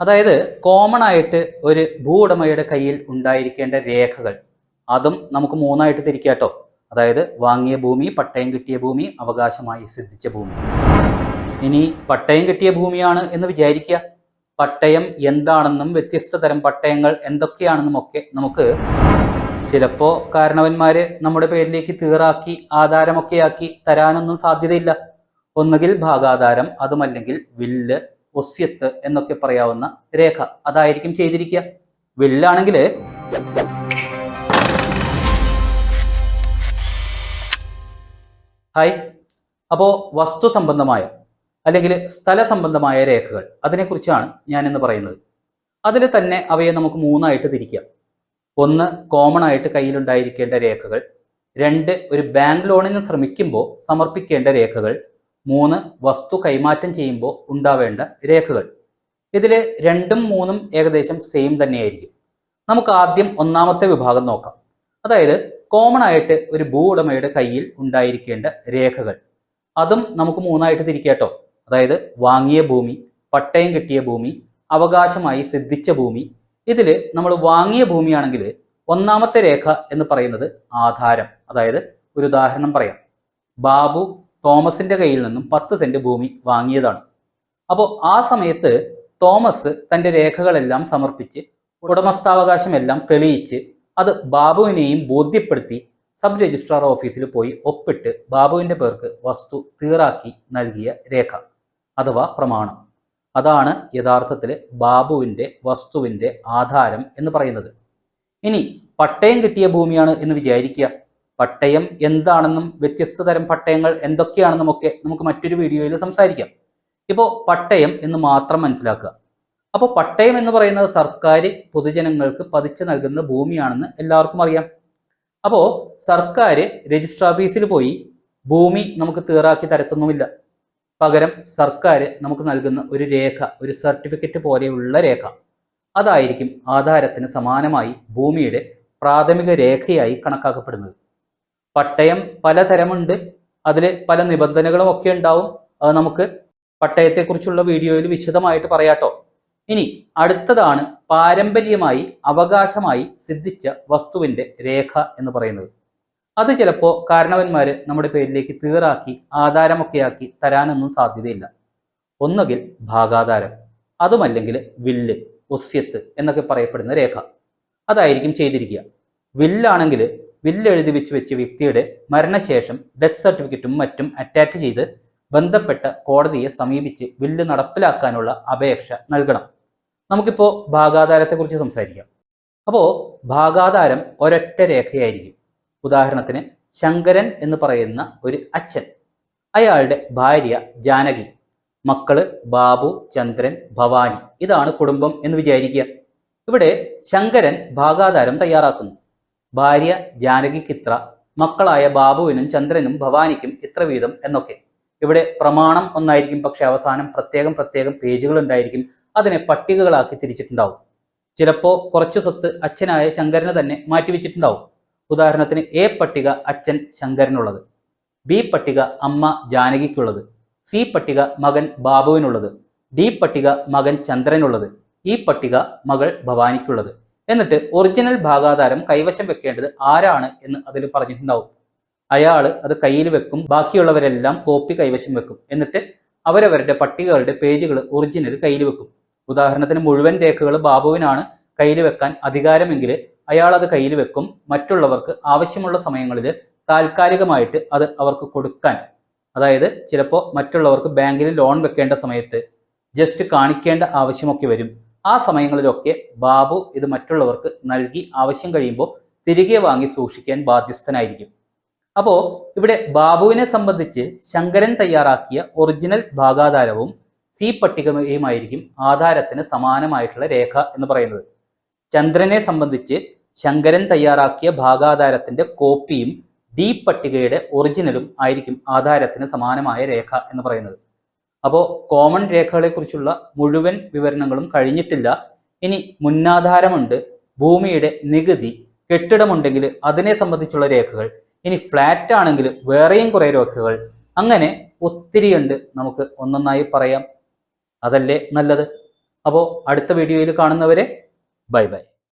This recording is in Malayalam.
അതായത് കോമൺ ആയിട്ട് ഒരു ഭൂ ഉടമയുടെ കയ്യിൽ ഉണ്ടായിരിക്കേണ്ട രേഖകൾ. അതും നമുക്ക് മൂന്നായിട്ട് തിരിക്കാട്ടോ അതായത് വാങ്ങിയ ഭൂമി പട്ടയം കിട്ടിയ ഭൂമി അവകാശമായി സിദ്ധിച്ച ഭൂമി. ഇനി പട്ടയം കിട്ടിയ ഭൂമിയാണ് എന്ന് വിചാരിക്കുക. പട്ടയം എന്താണെന്നും വ്യത്യസ്ത തരം പട്ടയങ്ങൾ എന്തൊക്കെയാണെന്നും ഒക്കെ നമുക്ക് ചിലപ്പോ കാരണവന്മാർ നമ്മുടെ പേരിലേക്ക് തീറാക്കി ആധാരമൊക്കെയാക്കി തരാനൊന്നും സാധ്യതയില്ല. ഒന്നുകിൽ ഭാഗാധാരം അതുമല്ലെങ്കിൽ വില്ല് ഒസ്യത്ത് എന്നൊക്കെ പറയാവുന്ന രേഖ അതായിരിക്കും ചെയ്തിരിക്കുക. വില്ലാണെങ്കിൽ ഹായ്. അപ്പോൾ വസ്തു സംബന്ധമായ അല്ലെങ്കിൽ സ്ഥല സംബന്ധമായ രേഖകൾ അതിനെക്കുറിച്ചാണ് ഞാൻ ഇന്ന് പറയുന്നത്. അതിൽ തന്നെ അവയെ നമുക്ക് മൂന്നായിട്ട് തിരിക്കാം. ഒന്ന് കോമൺ ആയിട്ട് കയ്യിലുണ്ടായിരിക്കേണ്ട രേഖകൾ. രണ്ട് ഒരു ബാങ്ക് ലോണിന് ശ്രമിക്കുമ്പോൾ സമർപ്പിക്കേണ്ട രേഖകൾ. മൂന്ന് വസ്തു കൈമാറ്റം ചെയ്യുമ്പോൾ ഉണ്ടാവേണ്ട രേഖകൾ. ഇതിൽ രണ്ടും മൂന്നും ഏകദേശം സെയിം തന്നെയായിരിക്കും. നമുക്ക് ആദ്യം ഒന്നാമത്തെ വിഭാഗം നോക്കാം. അതായത് കോമൺ ആയിട്ട് ഒരു ഭൂ ഉടമയുടെ കയ്യിൽ ഉണ്ടായിരിക്കേണ്ട രേഖകൾ. അതും നമുക്ക് മൂന്നായിട്ട് തിരിക്കാട്ടോ അതായത് വാങ്ങിയ ഭൂമി പട്ടയം കിട്ടിയ ഭൂമി അവകാശമായി സിദ്ധിച്ച ഭൂമി. ഇതിൽ നമ്മൾ വാങ്ങിയ ഭൂമിയാണെങ്കിൽ ഒന്നാമത്തെ രേഖ എന്ന് പറയുന്നത് ആധാരം. അതായത് ഒരു ഉദാഹരണം പറയാം. ബാബു തോമസിന്റെ കയ്യിൽ നിന്നും പത്ത് സെന്റ് ഭൂമി വാങ്ങിയതാണ്. അപ്പോൾ ആ സമയത്ത് തോമസ് തന്റെ രേഖകളെല്ലാം സമർപ്പിച്ച് ഉടമസ്ഥാവകാശമെല്ലാം തെളിയിച്ച് അത് ബാബുവിനെയും ബോധ്യപ്പെടുത്തി സബ് രജിസ്ട്രാർ ഓഫീസിൽ പോയി ഒപ്പിട്ട് ബാബുവിന്റെ പേർക്ക് വസ്തു തീറാക്കി നൽകിയ രേഖ അഥവാ പ്രമാണം. അതാണ് യഥാർത്ഥത്തിൽ ബാബുവിന്റെ വസ്തുവിന്റെ ആധാരം എന്ന് പറയുന്നത്. ഇനി പട്ടയം കിട്ടിയ ഭൂമിയാണ് എന്ന് വിചാരിക്കുക. പട്ടയം എന്താണെന്നും വ്യത്യസ്ത തരം പട്ടയങ്ങൾ എന്തൊക്കെയാണെന്നും ഒക്കെ നമുക്ക് മറ്റൊരു വീഡിയോയിൽ സംസാരിക്കാം. ഇപ്പോൾ പട്ടയം എന്ന് മാത്രം മനസ്സിലാക്കുക. അപ്പോൾ പട്ടയം എന്ന് പറയുന്നത് സർക്കാർ പൊതുജനങ്ങൾക്ക് പതിച്ചു നൽകുന്ന ഭൂമിയാണെന്ന് എല്ലാവർക്കും അറിയാം. അപ്പോൾ സർക്കാർ രജിസ്റ്റർ ഓഫീസിൽ പോയി ഭൂമി നമുക്ക് തീറാക്കി തരത്തൊന്നുമില്ല. പകരം സർക്കാർ നമുക്ക് നൽകുന്ന ഒരു രേഖ ഒരു സർട്ടിഫിക്കറ്റ് പോലെയുള്ള രേഖ. അതായിരിക്കും ആധാരത്തിന് സമാനമായി ഭൂമിയുടെ പ്രാഥമിക രേഖയായി കണക്കാക്കപ്പെടുന്നത്. പട്ടയം പലതരമുണ്ട്. അതിൽ പല നിബന്ധനകളും ഒക്കെ ഉണ്ടാവും. അത് നമുക്ക് പട്ടയത്തെക്കുറിച്ചുള്ള വീഡിയോയിൽ വിശദമായിട്ട് പറയാട്ടോ. ഇനി അടുത്തതാണ് പാരമ്പര്യമായി അവകാശമായി സിദ്ധിച്ച വസ്തുവിന്റെ രേഖ എന്ന് പറയുന്നത്. അത് ചിലപ്പോൾ കാരണവന്മാർ നമ്മുടെ പേരിലേക്ക് തീറാക്കി ആധാരമൊക്കെയാക്കി തരാനൊന്നും സാധ്യതയില്ല. ഒന്നുകിൽ ഭാഗാധാരം അതുമല്ലെങ്കിൽ വില്ല് ഒസ്യത്ത് എന്നൊക്കെ പറയപ്പെടുന്ന രേഖ. അതായിരിക്കും ചെയ്തിരിക്കുക. വില്ലാണെങ്കിൽ വില്ല് എഴുതി വെച്ച് വെച്ച വ്യക്തിയുടെ മരണശേഷം ഡെത്ത് സർട്ടിഫിക്കറ്റും മറ്റും അറ്റാച്ച് ചെയ്ത് ബന്ധപ്പെട്ട കോടതിയെ സമീപിച്ച് വില്ല് നടപ്പിലാക്കാനുള്ള അപേക്ഷ നൽകണം. നമുക്കിപ്പോൾ ഭാഗാധാരത്തെക്കുറിച്ച് സംസാരിക്കാം. അപ്പോൾ ഭാഗാധാരം ഒരൊറ്റ രേഖയായിരിക്കും. ഉദാഹരണത്തിന് ശങ്കരൻ എന്ന് പറയുന്ന ഒരു അച്ഛൻ. അയാളുടെ ഭാര്യ ജാനകി. മക്കൾ ബാബു ചന്ദ്രൻ ഭവാനി. ഇതാണ് കുടുംബം എന്ന് വിചാരിക്കുക. ഇവിടെ ശങ്കരൻ ഭാഗാധാരം തയ്യാറാക്കുന്നു. ഭാര്യ ജാനകിക്ക് ഇത്ര മക്കളായ ബാബുവിനും ചന്ദ്രനും ഭവാനിക്കും ഇത്ര വീതം എന്നൊക്കെ. ഇവിടെ പ്രമാണം ഒന്നായിരിക്കും പക്ഷെ അവസാനം പ്രത്യേകം പ്രത്യേകം പേജുകൾ ഉണ്ടായിരിക്കും. അതിനെ പട്ടികകളാക്കി തിരിച്ചിട്ടുണ്ടാവും. ചിലപ്പോൾ കുറച്ച് സ്വത്ത് അച്ഛനായ ശങ്കരന് തന്നെ മാറ്റിവെച്ചിട്ടുണ്ടാവും. ഉദാഹരണത്തിന് എ പട്ടിക അച്ഛൻ ശങ്കരനുള്ളത് ബി പട്ടിക അമ്മ ജാനകിക്കുള്ളത് സി പട്ടിക മകൻ ബാബുവിനുള്ളത് ഡി പട്ടിക മകൻ ചന്ദ്രനുള്ളത് ഈ പട്ടിക മകൾ ഭവാനിക്കുള്ളത്. എന്നിട്ട് ഒറിജിനൽ ഭാഗാധാരം കൈവശം വെക്കേണ്ടത് ആരാണ് എന്ന് അതിൽ പറഞ്ഞിട്ടുണ്ടാവും. അയാൾ അത് കയ്യിൽ വെക്കും ബാക്കിയുള്ളവരെല്ലാം കോപ്പി കൈവശം വെക്കും. എന്നിട്ട് അവരവരുടെ പട്ടികകളുടെ പേജുകൾ ഒറിജിനൽ കയ്യിൽ വെക്കും. ഉദാഹരണത്തിന് മുഴുവൻ രേഖകൾ ബാബുവിനാണ് കയ്യിൽ വെക്കാൻ അധികാരമെങ്കിൽ അയാൾ അത് കയ്യിൽ വെക്കും. മറ്റുള്ളവർക്ക് ആവശ്യമുള്ള സമയങ്ങളിൽ താൽക്കാലികമായിട്ട് അത് അവർക്ക് കൊടുക്കാൻ. അതായത് ചിലപ്പോൾ മറ്റുള്ളവർക്ക് ബാങ്കിൽ ലോൺ വെക്കേണ്ട സമയത്ത് ജസ്റ്റ് കാണിക്കേണ്ട ആവശ്യമൊക്കെ വരും. ആ സമയങ്ങളിലൊക്കെ ബാബു ഇത് മറ്റുള്ളവർക്ക് നൽകി ആവശ്യം കഴിയുമ്പോൾ തിരികെ വാങ്ങി സൂക്ഷിക്കാൻ ബാധ്യസ്ഥനായിരിക്കും. അപ്പോൾ ഇവിടെ ബാബുവിനെ സംബന്ധിച്ച് ശങ്കരൻ തയ്യാറാക്കിയ ഒറിജിനൽ ഭാഗാധാരവും സി പട്ടികയുമായിരിക്കും ആധാരത്തിന് സമാനമായിട്ടുള്ള രേഖ എന്ന് പറയുന്നത്. ചന്ദ്രനെ സംബന്ധിച്ച് ശങ്കരൻ തയ്യാറാക്കിയ ഭാഗാധാരത്തിന്റെ കോപ്പിയും ഡി പട്ടികയുടെ ഒറിജിനലും ആയിരിക്കും ആധാരത്തിന് സമാനമായ രേഖ എന്ന് പറയുന്നത്. അപ്പോൾ കോമൺ രേഖകളെക്കുറിച്ചുള്ള മുഴുവൻ വിവരണങ്ങളും കഴിഞ്ഞിട്ടില്ല. ഇനി മുന്നാധാരമുണ്ട്. ഭൂമിയുടെ നികുതി കെട്ടിടമുണ്ടെങ്കിൽ അതിനെ സംബന്ധിച്ചുള്ള രേഖകൾ ഇനി ഫ്ലാറ്റ് ആണെങ്കിൽ വേറെയും കുറേ രേഖകൾ. അങ്ങനെ ഒത്തിരിയുണ്ട് നമുക്ക് ഒന്നൊന്നായി പറയാം. അതല്ലേ നല്ലത്? അപ്പോൾ അടുത്ത വീഡിയോയിൽ കാണുന്നവരെ ബൈ ബൈ.